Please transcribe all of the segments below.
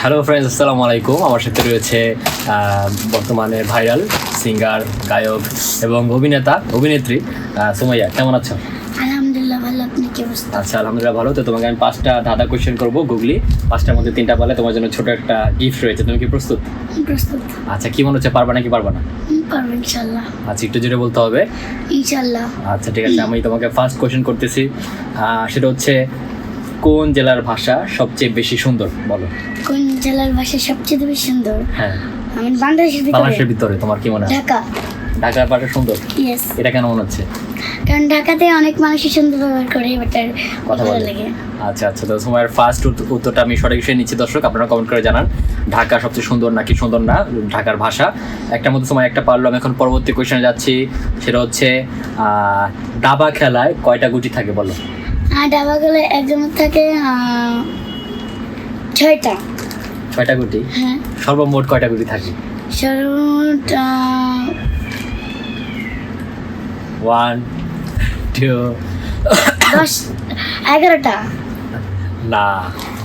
Hello friends আসসালামু আলাইকুম। আমার সাথে রয়েছে বর্তমানে ভাইরাল সিঙ্গার গায়ক এবং অভিনেতা অভিনেত্রী সুমাইয়া। কেমন আছো? আলহামদুলিল্লাহ ভালো। আপনি কি অবস্থা? আচ্ছা আলহামদুলিল্লাহ ভালো। তো তোমাকে আমি পাঁচটা ধাঁধা কোয়েশ্চেন করব গুগলি। পাঁচটার মধ্যে তিনটা পারলে তোমার জন্য ছোট একটা গিফট রয়েছে। তুমি কি প্রস্তুত? প্রস্তুত। আচ্ছা কি মনে হচ্ছে পারবা নাকি পারবা না? পারব ইনশাল্লাহ আচ্ছা একটু জোরে বলতে হবে। ইনশাল্লাহ আচ্ছা ঠিক আছে আমি তোমাকে ফার্স্ট কোয়েশ্চেন করতেছি। আহ, সেটা হচ্ছে কোন জেলার ভাষা সবচেয়ে বেশি সুন্দর বলো? কোন জেলার ভাষা সবচেয়ে বেশি সুন্দর? হ্যাঁ। আমি বাংলাদেশের বাংলাদেশের ভিতরে ভিতরে তোমার কি মনে হয়? ঢাকা। ঢাকার ভাষা সুন্দর? ইয়েস এটা কেন মনে হচ্ছে? কারণ ঢাকাতে অনেক মানুষই সুন্দর ব্যবহার করে এটার কথা বলে। লাগে। আচ্ছা আচ্ছা তো তোমার ফার্স্ট উত্তরটা আমি সঠিক হিসেবে নিচ্ছি দর্শক আপনারা কমেন্ট করে জানান ঢাকা সবচেয়ে সুন্দর নাকি সুন্দর না ঢাকার ভাষা? একটা মধ্যে সময় একটা পারল আমি এখন পরবর্তী কোয়েশনে যাচ্ছি সেটা হচ্ছে আহ, দাবা খেলায় কয়টা গুটি থাকে বলো? আর ডাবা গেলে একজনের থাকে ছয়টা। ছয়টা গুটি? হ্যাঁ। সর্বমোট কয়টা গুটি থাকে? সর্বমোট ওয়ান টু দশ এগারোটা। না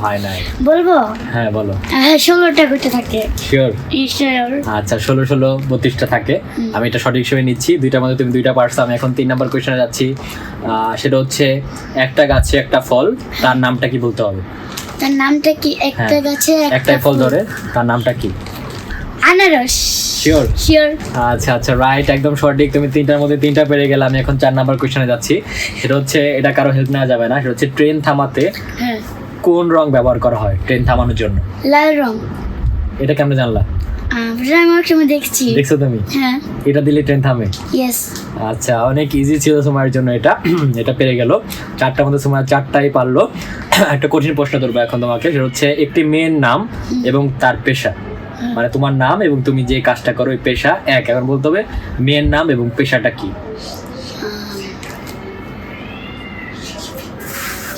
হয় নাই। বলব? হ্যাঁ বলো। হ্যাঁ ষোলোটা করতে থাকে। শিওর আচ্ছা ষোলো ষোলো বত্রিশটা থাকে। আমি এটা সঠিক হিসেবে নিচ্ছি। দুইটার মধ্যে তুমি দুইটা পারছ আমি এখন তিন নাম্বার কোয়েশনে যাচ্ছি। আহ, সেটা হচ্ছে একটা গাছে একটা ফল তার নামটা কি বলতে হবে? তার নামটা কি? একটা হ্যাঁ, গাছে একটা ফল। ধরে তার নামটা কি? আনারস। শিওর শিওর আচ্ছা আচ্ছা রাইট একদম সঠিক। তুমি তিনটার মধ্যে তিনটা পেরে গেলে আমি এখন চার নাম্বার কোয়েশনে যাচ্ছি। সেটা হচ্ছে এটা কারও হেল্প নেওয়া যাবে না সেটা হচ্ছে ট্রেন থামাতে হ্যাঁ। কোন রং ব্যবহার করা হয় ট্রেন থামানোর জন্য? লাল রং। এটা কেমন জানলা? দেখছি? দেখছ তুমি? হ্যাঁ। এটা দিলে ট্রেন থামে? ইয়েস আচ্ছা অনেক ইজি ছিল সময়ের জন্য এটা। এটা পেরে গেল। চারটার মধ্যে সময় চারটাই পারল। একটা কঠিন প্রশ্ন ধরবো এখন তোমাকে। সেটা হচ্ছে একটি মেয়ের নাম এবং তার পেশা। মানে তোমার নাম এবং তুমি যে কাজটা করো ওই পেশা এক। এখন বলতে হবে মেয়ের নাম এবং পেশাটা কি?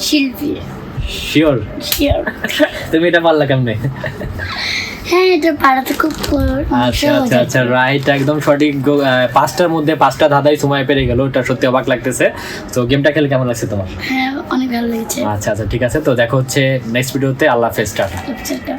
শিল্পী। শিওর শিওর তুমি এটা পারলা কেমনে? হ্যাঁ এটা পাড়াতে খুব আচ্ছা আচ্ছা আচ্ছা। রাইট একদম সঠিক পাঁচটার মধ্যে পাঁচটা ধাঁধাই সময় পেরে গেল এটা সত্যি অবাক লাগতেছে। তো গেমটা খেলে কেমন লাগছে তোমার? হ্যাঁ অনেক ভালো লেগেছে। আচ্ছা আচ্ছা ঠিক আছে তো দেখো হচ্ছে নেক্সট ভিডিওতে আল্লাহ হাফেজ টাটা। এপিসোডটা